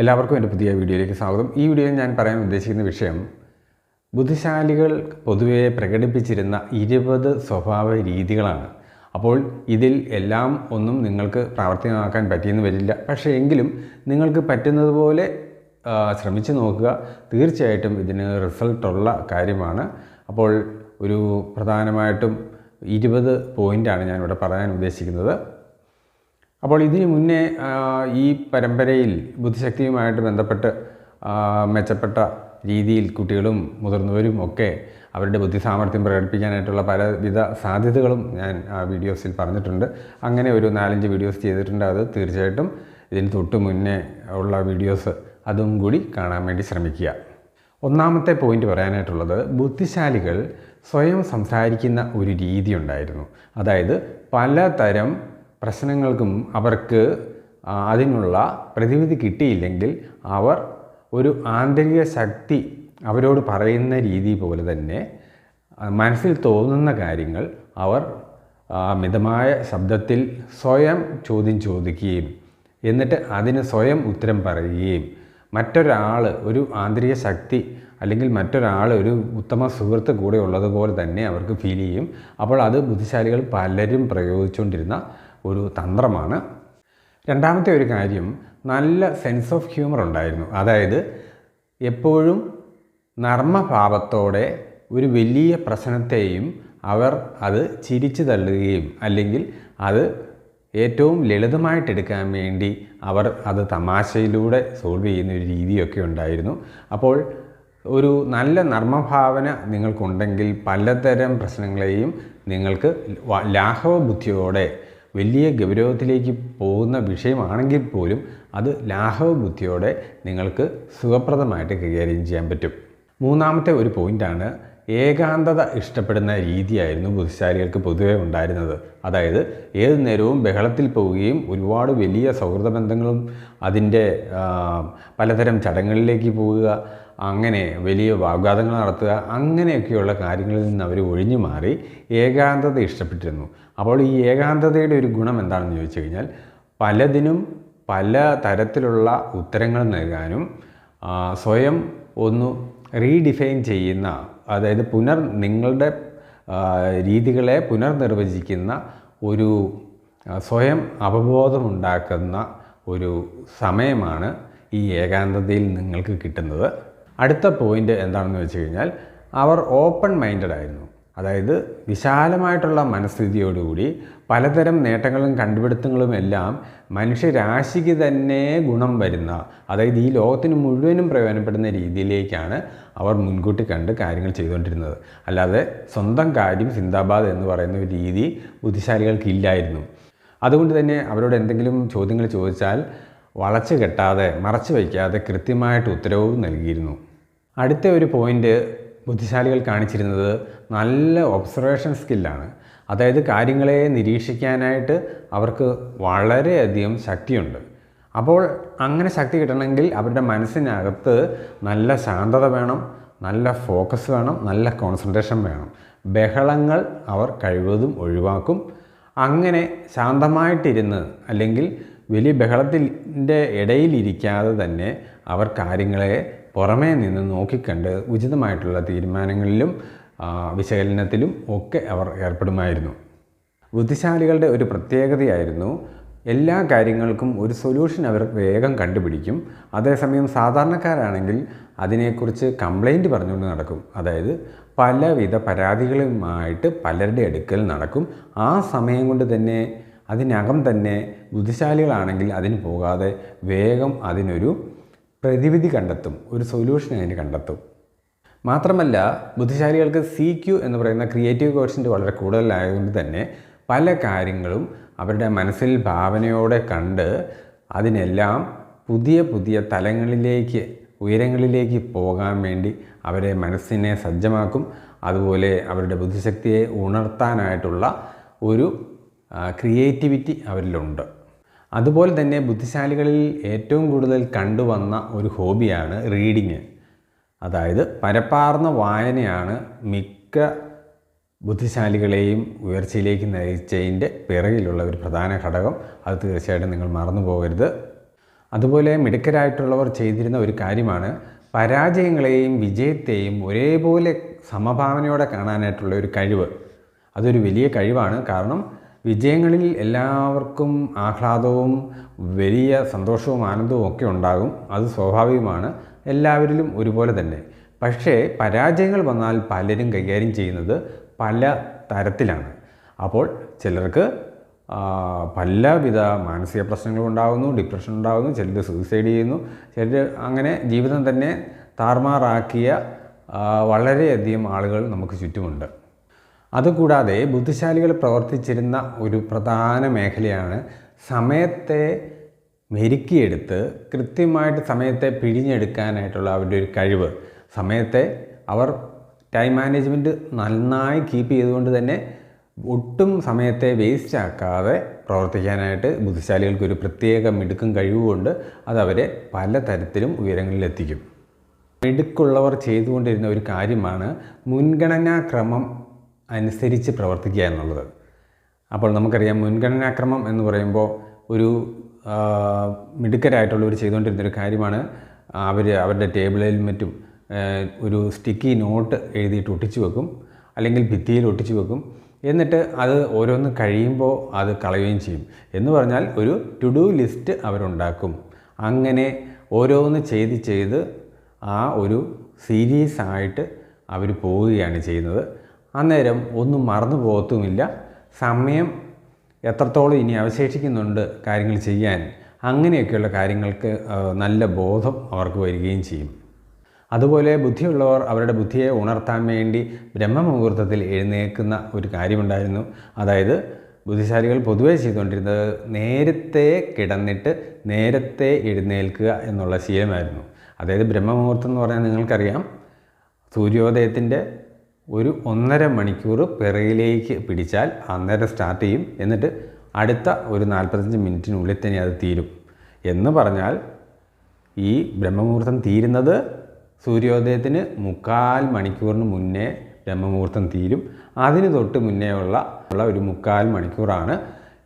എല്ലാവർക്കും എന്റെ പുതിയ വീഡിയോയിലേക്ക് സ്വാഗതം. ഈ വീഡിയോയിൽ ഞാൻ പറയാൻ ഉദ്ദേശിക്കുന്ന വിഷയം ബുദ്ധിശാലികൾ പൊതുവെ പ്രകടിപ്പിച്ചിരുന്ന ഇരുപത് സ്വഭാവ രീതികളാണ്. അപ്പോൾ ഇതിൽ എല്ലാം ഒന്നും നിങ്ങൾക്ക് പ്രാവർത്തികമാക്കാൻ പറ്റിയെന്ന് വരില്ല. പക്ഷേ എങ്കിലും നിങ്ങൾക്ക് പറ്റുന്നതുപോലെ ശ്രമിച്ചു നോക്കുക. തീർച്ചയായിട്ടും ഇതിന് റിസൾട്ടുള്ള കാര്യമാണ്. അപ്പോൾ ഒരു പ്രധാനമായിട്ടും ഇരുപത് പോയിന്റാണ് ഞാനിവിടെ പറയാൻ ഉദ്ദേശിക്കുന്നത്. അപ്പോൾ ഇതിനു മുന്നേ ഈ പരമ്പരയിൽ ബുദ്ധിശക്തിയുമായിട്ട് ബന്ധപ്പെട്ട് മെച്ചപ്പെട്ട രീതിയിൽ കുട്ടികളും മുതിർന്നവരും ഒക്കെ അവരുടെ ബുദ്ധി സാമർഥ്യം പ്രകടിപ്പിക്കാനായിട്ടുള്ള പലവിധ സാധ്യതകളും ഞാൻ വീഡിയോസിൽ പറഞ്ഞിട്ടുണ്ട്. അങ്ങനെ ഒരു നാലഞ്ച് വീഡിയോസ് ചെയ്തിട്ടുണ്ട്. അത് തീർച്ചയായിട്ടും ഇതിന് തൊട്ട് മുന്നേ ഉള്ള വീഡിയോസ് അതും കൂടി കാണാൻ വേണ്ടി ശ്രമിക്കുക. ഒന്നാമത്തെ പോയിന്റ് പറയാനായിട്ടുള്ളത് ബുദ്ധിശാലികൾ സ്വയം സംസാരിക്കുന്ന ഒരു രീതി ഉണ്ടായിരുന്നു. അതായത് പലതരം പ്രശ്നങ്ങൾക്കും അവർക്ക് അതിനുള്ള പ്രതിവിധി കിട്ടിയില്ലെങ്കിൽ അവർ ഒരു ആന്തരിക ശക്തി അവരോട് പറയുന്ന രീതി പോലെ തന്നെ മനസ്സിൽ തോന്നുന്ന കാര്യങ്ങൾ അവർ മിതമായ ശബ്ദത്തിൽ സ്വയം ചോദ്യം ചോദിക്കുകയും എന്നിട്ട് അതിന് സ്വയം ഉത്തരം പറയുകയും മറ്റൊരാൾ ഒരു ആന്തരിക ശക്തി അല്ലെങ്കിൽ മറ്റൊരാൾ ഒരു ഉത്തമ സുഹൃത്ത് കൂടെ ഉള്ളതുപോലെ തന്നെ അവർക്ക് ഫീൽ ചെയ്യും. അപ്പോൾ അത് ബുദ്ധിശാലികൾ പലരും പ്രയോഗിച്ചുകൊണ്ടിരുന്ന ഒരു തന്ത്രമാണ്. രണ്ടാമത്തെ ഒരു കാര്യം നല്ല സെൻസ് ഓഫ് ഹ്യൂമർ ഉണ്ടായിരുന്നു. അതായത് എപ്പോഴും നർമ്മഭാവത്തോടെ ഒരു വലിയ പ്രശ്നത്തെയും അവർ അത് ചിരിച്ചു തള്ളുകയും അല്ലെങ്കിൽ അത് ഏറ്റവും ലളിതമായിട്ടെടുക്കാൻ വേണ്ടി അവർ അത് തമാശയിലൂടെ സോൾവ് ചെയ്യുന്ന ഒരു രീതിയൊക്കെ ഉണ്ടായിരുന്നു. അപ്പോൾ ഒരു നല്ല നർമ്മഭാവന നിങ്ങൾക്കുണ്ടെങ്കിൽ പലതരം പ്രശ്നങ്ങളെയും നിങ്ങൾക്ക് ലാഘവ ബുദ്ധിയോടെ വലിയ ഗൗരവത്തിലേക്ക് പോകുന്ന വിഷയമാണെങ്കിൽ പോലും അത് ലാഘവ ബുദ്ധിയോടെ നിങ്ങൾക്ക് സുഖപ്രദമായിട്ട് കൈകാര്യം ചെയ്യാൻ പറ്റും. മൂന്നാമത്തെ ഒരു പോയിന്റാണ് ഏകാന്തത ഇഷ്ടപ്പെടുന്ന രീതിയായിരുന്നു ബുദ്ധിശാലികൾക്ക് പൊതുവെ ഉണ്ടായിരുന്നത്. അതായത് ഏത് നേരവും ബഹളത്തിൽ പോവുകയും ഒരുപാട് വലിയ സൗഹൃദ ബന്ധങ്ങളും അതിന്റെ പലതരം ചടങ്ങുകളിലേക്ക് പോവുക അങ്ങനെ വലിയ വാഗ്വാദങ്ങൾ നടത്തുക അങ്ങനെയൊക്കെയുള്ള കാര്യങ്ങളിൽ നിന്ന് അവർ ഒഴിഞ്ഞു മാറി ഏകാന്തത ഇഷ്ടപ്പെട്ടിരുന്നു. അപ്പോൾ ഈ ഏകാന്തതയുടെ ഒരു ഗുണം എന്താണെന്ന് ചോദിച്ചു കഴിഞ്ഞാൽ പലതിനും പല തരത്തിലുള്ള ഉത്തരങ്ങൾ നൽകാനും സ്വയം ഒന്ന് റീഡിഫൈൻ ചെയ്യുന്ന അതായത് പുനർ നിങ്ങളുടെ രീതികളെ പുനർനിർവചിക്കുന്ന ഒരു സ്വയം അവബോധമുണ്ടാക്കുന്ന ഒരു സമയമാണ് ഈ ഏകാന്തതയിൽ നിങ്ങൾക്ക് കിട്ടുന്നത്. അടുത്ത പോയിന്റ് എന്താണെന്ന് വെച്ച് കഴിഞ്ഞാൽ അവർ ഓപ്പൺ മൈൻഡഡ് ആയിരുന്നു. അതായത് വിശാലമായിട്ടുള്ള മനസ്ഥിതിയോടുകൂടി പലതരം നേട്ടങ്ങളും കണ്ടുപിടുത്തങ്ങളും എല്ലാം മനുഷ്യരാശിക്ക് തന്നെ ഗുണം വരുന്ന അതായത് ഈ ലോകത്തിന് മുഴുവനും പ്രയോജനപ്പെടുന്ന രീതിയിലേക്കാണ് അവർ മുൻകൂട്ടി കണ്ട് കാര്യങ്ങൾ ചെയ്തുകൊണ്ടിരുന്നത്. അല്ലാതെ സ്വന്തം കാര്യം സിന്ദാബാദ് എന്ന് പറയുന്ന ഒരു രീതി ബുദ്ധിശാലികൾക്കില്ലായിരുന്നു അതുകൊണ്ട് തന്നെ അവരോട് എന്തെങ്കിലും ചോദ്യങ്ങൾ ചോദിച്ചാൽ വളച്ചു കെട്ടാതെ മറച്ചു വയ്ക്കാതെ കൃത്യമായിട്ട് ഉത്തരവും നൽകിയിരുന്നു. അടുത്ത ഒരു പോയിന്റ് ബുദ്ധിശാലികൾ കാണിച്ചിരുന്നത് നല്ല ഒബ്സർവേഷൻ സ്കില്ലാണ് അതായത് കാര്യങ്ങളെ നിരീക്ഷിക്കാനായിട്ട് അവർക്ക് വളരെയധികം ശക്തിയുണ്ട്. അപ്പോൾ അങ്ങനെ ശക്തി കിട്ടണമെങ്കിൽ അവരുടെ മനസ്സിനകത്ത് നല്ല ശാന്തത വേണം നല്ല ഫോക്കസ് വേണം നല്ല കോൺസെൻട്രേഷൻ വേണം. ബഹളങ്ങൾ അവർ കഴിവതും ഒഴിവാക്കും. അങ്ങനെ ശാന്തമായിട്ടിരുന്ന് അല്ലെങ്കിൽ വലിയ ബഹളത്തിന്റെ ഇടയിലിരിക്കാതെ തന്നെ അവർ കാര്യങ്ങളെ പുറമേ നിന്ന് നോക്കിക്കണ്ട് ഉചിതമായിട്ടുള്ള തീരുമാനങ്ങളിലും വിശകലനത്തിലും ഒക്കെ അവർ ഏർപ്പെടുമായിരുന്നു. ബുദ്ധിശാലികളുടെ ഒരു പ്രത്യേകതയായിരുന്നു എല്ലാ കാര്യങ്ങൾക്കും ഒരു സൊല്യൂഷൻ അവർ വേഗം കണ്ടുപിടിക്കും. അതേസമയം സാധാരണക്കാരാണെങ്കിൽ അതിനെക്കുറിച്ച് കംപ്ലൈന്റ് പറഞ്ഞുകൊണ്ട് നടക്കും. അതായത് പലവിധ പരാതികളുമായിട്ട് പലരുടെ അടുക്കൽ നടക്കും. ആ സമയം കൊണ്ട് തന്നെ അതിനകം തന്നെ ബുദ്ധിശാലികളാണെങ്കിൽ അതിന് പോകാതെ വേഗം അതിനൊരു പ്രതിവിധി കണ്ടെത്തും ഒരു സൊല്യൂഷൻ അതിന് കണ്ടെത്തും. മാത്രമല്ല ബുദ്ധിശാലികൾക്ക് സി ക്യു എന്ന് പറയുന്ന ക്രിയേറ്റീവ് കോഴ്സിന്റെ വളരെ കൂടുതലായതുകൊണ്ട് തന്നെ പല കാര്യങ്ങളും അവരുടെ മനസ്സിൽ ഭാവനയോടെ കണ്ട് അതിനെല്ലാം പുതിയ പുതിയ തലങ്ങളിലേക്ക് ഉയരങ്ങളിലേക്ക് പോകാൻ വേണ്ടി അവരെ മനസ്സിനെ സജ്ജമാക്കും. അതുപോലെ അവരുടെ ബുദ്ധിശക്തിയെ ഉണർത്താനായിട്ടുള്ള ഒരു ക്രിയേറ്റിവിറ്റി അവരിലുണ്ട്. അതുപോലെ തന്നെ ബുദ്ധിശാലികളിൽ ഏറ്റവും കൂടുതൽ കണ്ടുവന്ന ഒരു ഹോബിയാണ് റീഡിങ് അതായത് പരപ്പാർന്ന വായനയാണ് മിക്ക ബുദ്ധിശാലികളെയും ഉയർച്ചയിലേക്ക് നയിച്ചതിന്റെ പിറകിലുള്ള ഒരു പ്രധാന ഘടകം. അത് തീർച്ചയായിട്ടും നിങ്ങൾ മറന്നു പോകരുത്. അതുപോലെ മിടുക്കരായിട്ടുള്ളവർ ചെയ്തിരുന്ന ഒരു കാര്യമാണ് പരാജയങ്ങളെയും വിജയത്തെയും ഒരേപോലെ സമഭാവനയോടെ കാണാനായിട്ടുള്ള ഒരു കഴിവ്. അതൊരു വലിയ കഴിവാണ്. കാരണം വിജയങ്ങളിൽ എല്ലാവർക്കും ആഹ്ലാദവും വലിയ സന്തോഷവും ആനന്ദവും ഒക്കെ ഉണ്ടാകും. അത് സ്വാഭാവികമാണ്. എല്ലാവരിലും ഒരുപോലെ തന്നെ. പക്ഷേ പരാജയങ്ങൾ വന്നാൽ പലരും കൈകാര്യം ചെയ്യുന്നത് പല തരത്തിലാണ്. അപ്പോൾ ചിലർക്ക് പലവിധ മാനസിക പ്രശ്നങ്ങൾ ഉണ്ടാകുന്നു ഡിപ്രഷൻ ഉണ്ടാകുന്നു ചിലർ സൂയിസൈഡ് ചെയ്യുന്നു ചിലർ അങ്ങനെ ജീവിതം തന്നെ താർമാറാക്കിയ വളരെയധികം ആളുകൾ നമുക്ക് ചുറ്റുമുണ്ട്. അതുകൂടാതെ ബുദ്ധിശാലികൾ പ്രവർത്തിച്ചിരുന്ന ഒരു പ്രധാന മേഖലയാണ് സമയത്തെ മെരുക്കിയെടുത്ത് കൃത്യമായിട്ട് സമയത്തെ പിഴിഞ്ഞെടുക്കാനായിട്ടുള്ള അവരുടെ ഒരു കഴിവ്. സമയത്തെ അവർ ടൈം മാനേജ്മെന്റ് നന്നായി കീപ്പ് ചെയ്തുകൊണ്ട് തന്നെ ഒട്ടും സമയത്തെ വേസ്റ്റ് ആക്കാതെ പ്രവർത്തിക്കാനായിട്ട് ബുദ്ധിശാലികൾക്ക് ഒരു പ്രത്യേക മിടുക്കും കഴിവുകൊണ്ട് അത് അവരെ പല തരത്തിലും ഉയരങ്ങളിലെത്തിക്കും. മിടുക്കുള്ളവർ ചെയ്തുകൊണ്ടിരുന്ന ഒരു കാര്യമാണ് മുൻഗണനാക്രമം അനുസരിച്ച് പ്രവർത്തിക്കുക എന്നുള്ളത്. അപ്പോൾ നമുക്കറിയാം മുൻഗണനാക്രമം എന്ന് പറയുമ്പോൾ ഒരു മിടുക്കരായിട്ടുള്ളവർ ചെയ്തുകൊണ്ടിരുന്നൊരു കാര്യമാണ്. അവർ അവരുടെ ടേബിളിൽ മറ്റും ഒരു സ്റ്റിക്കി നോട്ട് എഴുതിയിട്ട് ഒട്ടിച്ചു വെക്കും അല്ലെങ്കിൽ ഭിത്തിയിൽ ഒട്ടിച്ചു വെക്കും. എന്നിട്ട് അത് ഓരോന്ന് കഴിയുമ്പോൾ അത് കളയുകയും ചെയ്യും. എന്ന് പറഞ്ഞാൽ ഒരു ടു ഡു ലിസ്റ്റ് അവരുണ്ടാക്കും. അങ്ങനെ ഓരോന്ന് ചെയ്ത് ചെയ്ത് ആ ഒരു സീരീസ് ആയിട്ട് അവർ പോവുകയാണ് ചെയ്യുന്നത്. അന്നേരം ഒന്നും മറന്നു പോകത്തുമില്ല. സമയം എത്രത്തോളം ഇനി അവശേഷിക്കുന്നുണ്ട് കാര്യങ്ങൾ ചെയ്യാൻ അങ്ങനെയൊക്കെയുള്ള കാര്യങ്ങൾക്ക് നല്ല ബോധം അവർക്ക് വരികയും ചെയ്യും. അതുപോലെ ബുദ്ധിയുള്ളവർ അവരുടെ ബുദ്ധിയെ ഉണർത്താൻ വേണ്ടി ബ്രഹ്മമുഹൂർത്തത്തിൽ എഴുന്നേൽക്കുന്ന ഒരു കാര്യമുണ്ടായിരുന്നു. അതായത് ബുദ്ധിശാലികൾ പൊതുവെ ചെയ്തുകൊണ്ടിരുന്നത് നേരത്തെ കിടന്നിട്ട് നേരത്തെ എഴുന്നേൽക്കുക എന്നുള്ള ശീലമായിരുന്നു. അതായത് ബ്രഹ്മമുഹൂർത്തം എന്ന് പറഞ്ഞാൽ നിങ്ങൾക്കറിയാം സൂര്യോദയത്തിന്റെ ഒരു ഒന്നര മണിക്കൂർ പിറകിലേക്ക് പിടിച്ചാൽ അന്നേരം സ്റ്റാർട്ട് ചെയ്യും. എന്നിട്ട് അടുത്ത ഒരു നാൽപ്പത്തഞ്ച് മിനിറ്റിനുള്ളിൽ തന്നെ അത് തീരും. എന്ന് പറഞ്ഞാൽ ഈ ബ്രഹ്മമുഹൂർത്തം തീരുന്നത് സൂര്യോദയത്തിന് മുക്കാൽ മണിക്കൂറിന് മുന്നേ ബ്രഹ്മമുഹൂർത്തം തീരും. അതിന് തൊട്ട് മുന്നേ ഉള്ള ഉള്ള ഒരു മുക്കാൽ മണിക്കൂറാണ്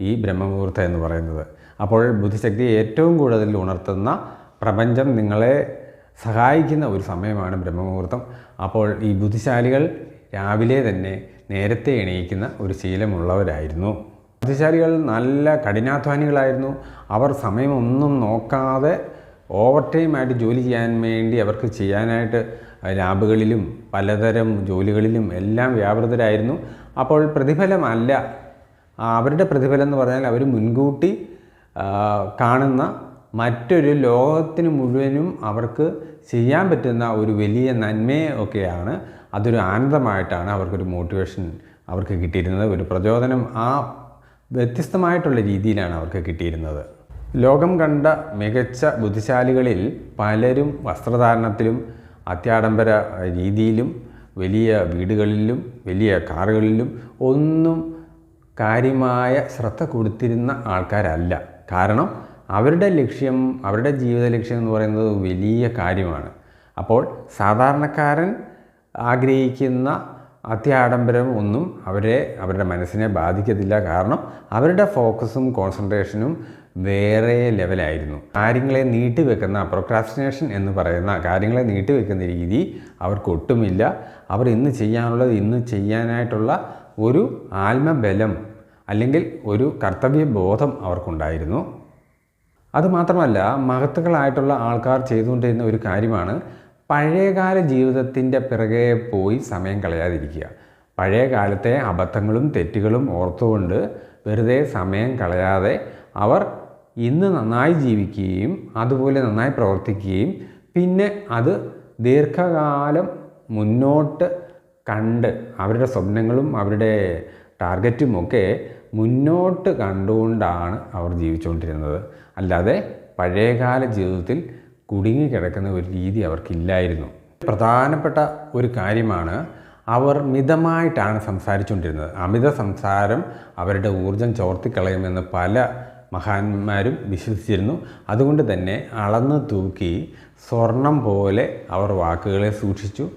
ഈ ബ്രഹ്മമുഹൂർത്തം എന്ന് പറയുന്നത്. അപ്പോൾ ബുദ്ധിശക്തി ഏറ്റവും കൂടുതൽ ഉണർത്തുന്ന പ്രപഞ്ചം നിങ്ങളെ സഹായിക്കുന്ന ഒരു സമയമാണ് ബ്രഹ്മമുഹൂർത്തം. അപ്പോൾ ഈ ബുദ്ധിശാലികൾ രാവിലെ തന്നെ നേരത്തെ എണീക്കുന്ന ഒരു ശീലമുള്ളവരായിരുന്നു. ബുദ്ധിശാലികൾ നല്ല കഠിനാധ്വാനികളായിരുന്നു. അവർ സമയമൊന്നും നോക്കാതെ ഓവർ ടൈമായിട്ട് ജോലി ചെയ്യാൻ വേണ്ടി അവർക്ക് ചെയ്യാനായിട്ട് ലാബുകളിലും പലതരം ജോലികളിലും എല്ലാം വ്യാപൃതരായിരുന്നു. അപ്പോൾ പ്രതിഫലമല്ല. അവരുടെ പ്രതിഫലം എന്ന് പറഞ്ഞാൽ അവർ മുൻകൂട്ടി കാണുന്ന മറ്റൊരു ലോകത്തിന് മുഴുവനും അവർക്ക് ചെയ്യാൻ പറ്റുന്ന ഒരു വലിയ നന്മയെ ഒക്കെയാണ്. അതൊരു ആനന്ദമായിട്ടാണ് അവർക്കൊരു മോട്ടിവേഷൻ അവർക്ക് കിട്ടിയിരുന്നത്. ഒരു പ്രചോദനം ആ വ്യത്യസ്തമായിട്ടുള്ള രീതിയിലാണ് അവർക്ക് കിട്ടിയിരുന്നത്. ലോകം കണ്ട മികച്ച ബുദ്ധിശാലികളിൽ പലരും വസ്ത്രധാരണത്തിലും അത്യാഡംബര രീതിയിലും വലിയ വീടുകളിലും വലിയ കാറുകളിലും ഒന്നും കാര്യമായ ശ്രദ്ധ കൊടുത്തിരുന്ന ആൾക്കാരല്ല. കാരണം അവരുടെ ലക്ഷ്യം അവരുടെ ജീവിത ലക്ഷ്യം എന്ന് പറയുന്നത് വലിയ കാര്യമാണ്. അപ്പോൾ സാധാരണക്കാരൻ ആഗ്രഹിക്കുന്ന അത്യാഡംബരം ഒന്നും അവരെ അവരുടെ മനസ്സിനെ ബാധിക്കത്തില്ല. കാരണം അവരുടെ ഫോക്കസും കോൺസെൻട്രേഷനും വേറെ ലെവലായിരുന്നു. കാര്യങ്ങളെ നീട്ടിവെക്കുന്ന പ്രൊക്രാസ്റ്റിനേഷൻ എന്ന് പറയുന്ന കാര്യങ്ങളെ നീട്ടിവെക്കുന്ന രീതി അവർക്ക് ഒട്ടുമില്ല അവർ ഇന്ന് ചെയ്യാനുള്ളത് ഇന്ന് ചെയ്യാനായിട്ടുള്ള ഒരു ആത്മബലം അല്ലെങ്കിൽ ഒരു കർത്തവ്യബോധം അവർക്കുണ്ടായിരുന്നു. അതുമാത്രമല്ല മഹത്തുക്കളായിട്ടുള്ള ആൾക്കാർ ചെയ്തുകൊണ്ടിരുന്ന ഒരു കാര്യമാണ് പഴയകാല ജീവിതത്തിന്റെ പിറകെ പോയി സമയം കളയാതിരിക്കുക. പഴയ കാലത്തെ അബദ്ധങ്ങളും തെറ്റുകളും ഓർത്തുകൊണ്ട് വെറുതെ സമയം കളയാതെ അവർ ഇന്ന് നന്നായി ജീവിക്കുകയും അതുപോലെ നന്നായി പ്രവർത്തിക്കുകയും പിന്നെ അത് ദീർഘകാലം മുന്നോട്ട് കണ്ട് അവരുടെ സ്വപ്നങ്ങളും അവരുടെ ടാർഗറ്റും ഒക്കെ മുന്നോട്ട് കണ്ടുകൊണ്ടാണ് അവർ ജീവിച്ചുകൊണ്ടിരുന്നത്. അല്ലാതെ പഴയകാല ജീവിതത്തിൽ കുടുങ്ങിക്കിടക്കുന്ന ഒരു രീതി അവർക്കില്ലായിരുന്നു. പ്രധാനപ്പെട്ട ഒരു കാര്യമാണ് അവർ മിതമായിട്ടാണ് സംസാരിച്ചുകൊണ്ടിരുന്നത്. അമിത സംസാരം അവരുടെ ഊർജം ചോർത്തിക്കളയുമെന്ന് പല മഹാന്മാരും വിശ്വസിച്ചിരുന്നു. അതുകൊണ്ട് തന്നെ അളന്ന് തൂക്കി സ്വർണം പോലെ അവർ വാക്കുകളെ സൂക്ഷിച്ചു.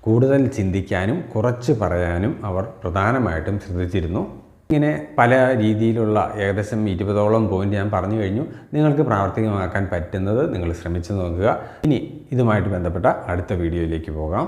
കൂടുതൽ ചിന്തിക്കാനും കുറച്ച് പറയാനും അവർ പ്രധാനമായിട്ടും ശ്രദ്ധിച്ചിരുന്നു. ഇങ്ങനെ പല രീതിയിലുള്ള ഏകദേശം ഇരുപതോളം പോയിന്റ് ഞാൻ പറഞ്ഞു കഴിഞ്ഞു. നിങ്ങൾക്ക് പ്രാവർത്തികമാക്കാൻ പറ്റുന്നത് നിങ്ങൾ ശ്രമിച്ചു നോക്കുക. ഇനി ഇതുമായിട്ട് ബന്ധപ്പെട്ട അടുത്ത വീഡിയോയിലേക്ക് പോകാം.